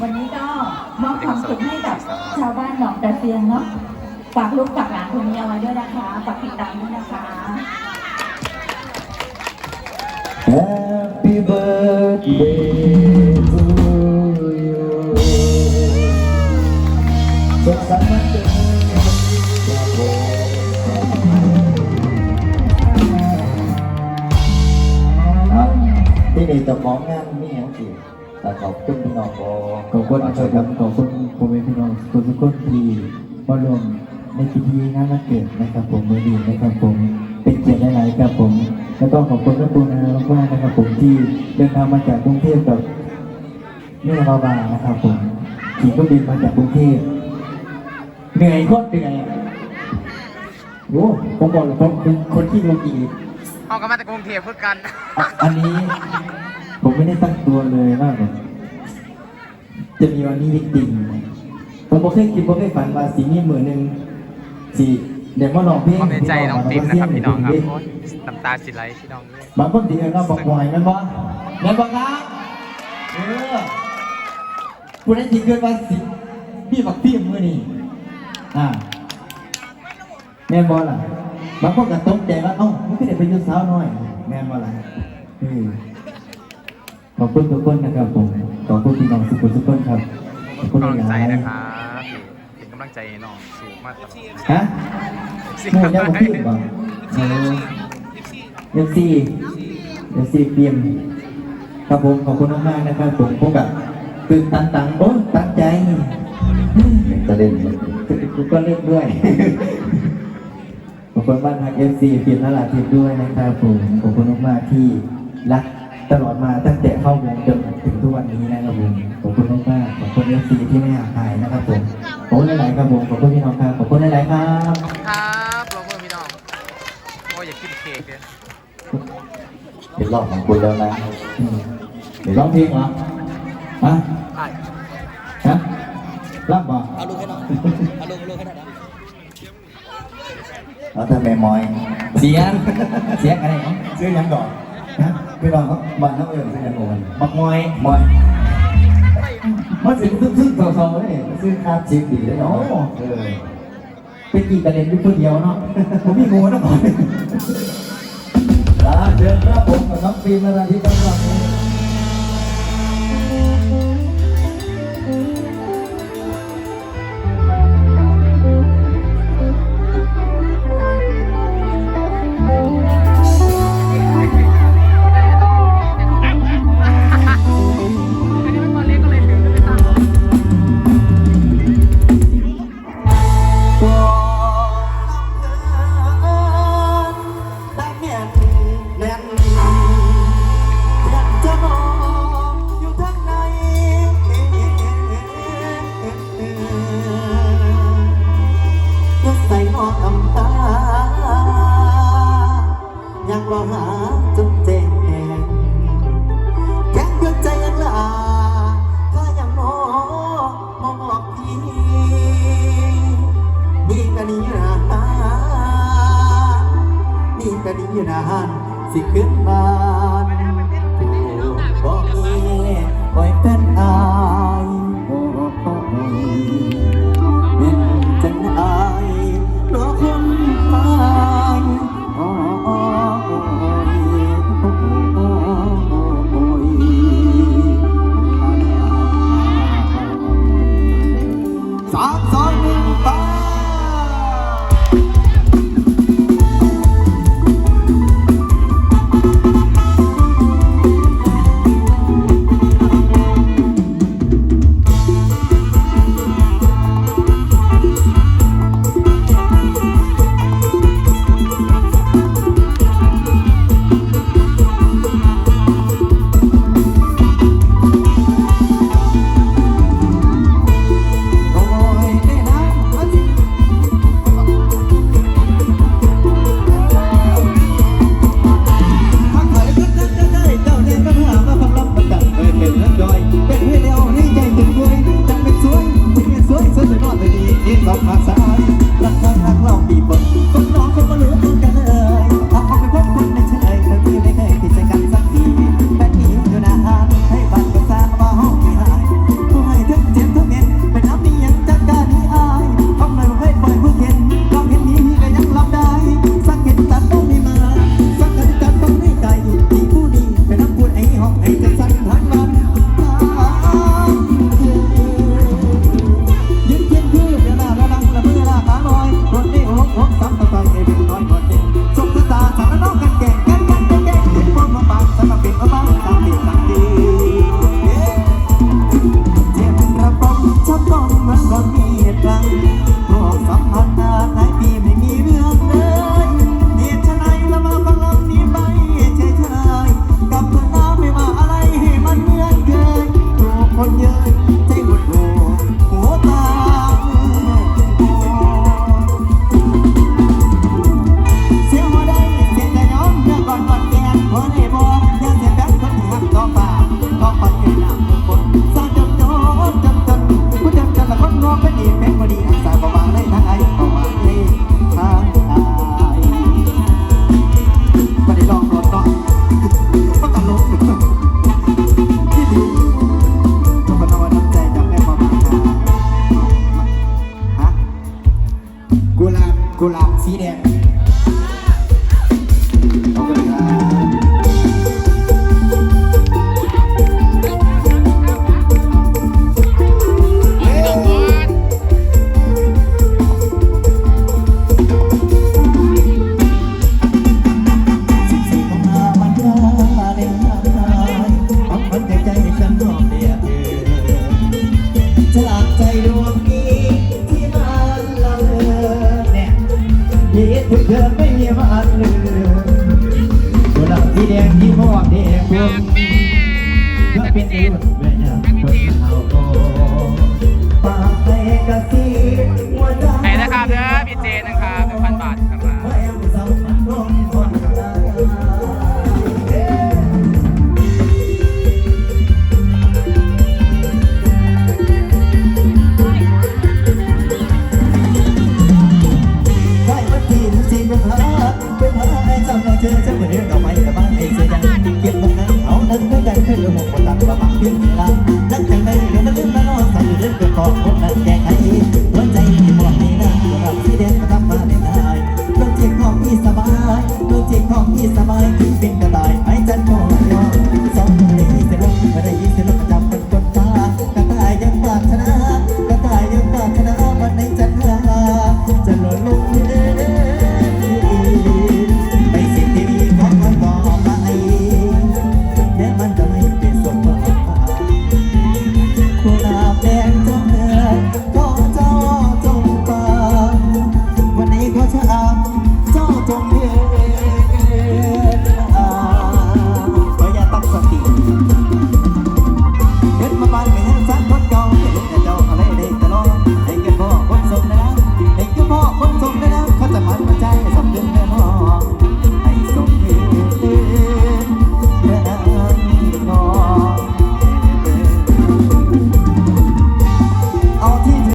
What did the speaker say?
วันนี้ก็มอบความสุขให้กับชาวบ้านหนองตะเซียงเนาะฝากลูกฝากหลานคนนี้เอาไว้ด้วยนะคะฝากติดตามด้วยนะคะ Happy birthday to you สุขสันต์วันเกิดครับผมที่นี่จ้าของงานมีอย่าง แต่ขอบคุณพี่น้องบขอบคุณนะครับขอบคุณผมเป็นพี่น้องทุกทุกคนที่มาร่วมในพิธีงานวันเกิดนะครับผมมือดีนะครับผมเป็นเกียรติหลายๆครับผม แล้วก็ขอบคุณแม่ปูนามากๆนะครับผมที่เดินทางมาจากกรุงเทพกับแม่บาบานะครับผมขี่เครื่องบินมาจากกรุงเทพเหนื่อยโคตรเหนื่อยอะโอ้ผมบอกเลยผมเป็นคนที่ลงอีกเขาก็มาจากกรุงเทพเพื่อกันอะอันนี้ ผมไม่ได้ตั้งตัวเลยว่าแบบจะมีวันนี้จริงๆผมบ่เคยคิดบ่เคยฝันว่าสีนี้มือหนึ่งสีเดี๋ยวมาลองเพลงความในใจน้องติ๊มนะครับพี่น้องครับโอ้ยน้ำตาสิไหลพี่น้องเลยบางคนที่เอิ้นว่าบอกหวยแม่นบ่แม่นบ่ครับเออผู้ใดที่เกิดว่าสิพี่บักพี่มือนี่อ่าแม่นบ่ล่ะบางคนก็ตกใจว่าเอ้ามันก็ได้เป็นยุทสาวน้อยแม่นบ่ล่ะเออ ขอบคุณทุกคนนะครับผม ขอบคุณพี่น้องทุกคนทุกคนครับ ขอบคุณกำลังใจหลายๆนะครับเป็นกำลังใจให้น้องสูงมากตลอดฮะหมูยังบ่พี่บ่เออเอฟซีเอฟซีเปียมครับผมขอบคุณมากๆนะครับผมพวกกับตื่นตันตังโอ้ตั้งใจจะเล่นมันกูก็เล่นด้วยขอบคุณบ้านฮักเอฟซีเพียรนราธิปด้วยนะครับผมขอบคุณมากๆที่รัก ตลอดมาตั้งแต่เข้าวงจนถึงทุกวันนี้นะครับผมขอบคุณมากๆขอบคุณเอฟซีที่ไม่ห่างหายนะครับผมขอบคุณหลายๆครับผมขอบคุณพี่น้องครับขอบคุณหลายๆครับครับรบมือพี่น้องโอ้ยอยากกินเค้กเลยเป็นรอบของคุณแล้วนะอืมเดี๋ยวร้องเพลงเหรอฮะใช่ฮะรับบ่เอาลูกให้หน่อยเอาลูกลูกให้หน่อยนะแล้วถ้าแม่มอย เสียง เสียงอะไรเนาะซื้อยังก่อน ฮะพี่น้องเขาบ้านเขาเอิญซื้อยังก่อนบักมอยมอยมาถึงซึ่งซึ่งโซๆเลยซื้อคาบชิปดีเลยเนาะเออไปกี่กระเด็นอยู่คนเดียวเนาะผมมีงูนะก่อนอ่าเชิญครับผมกับน้องฟิล์มนาทีกำลัานสิขึ้นมา ยืนสองข้างซ้ายรักข้งรักเราปีบนคนน้องคนมัน Bye. กุห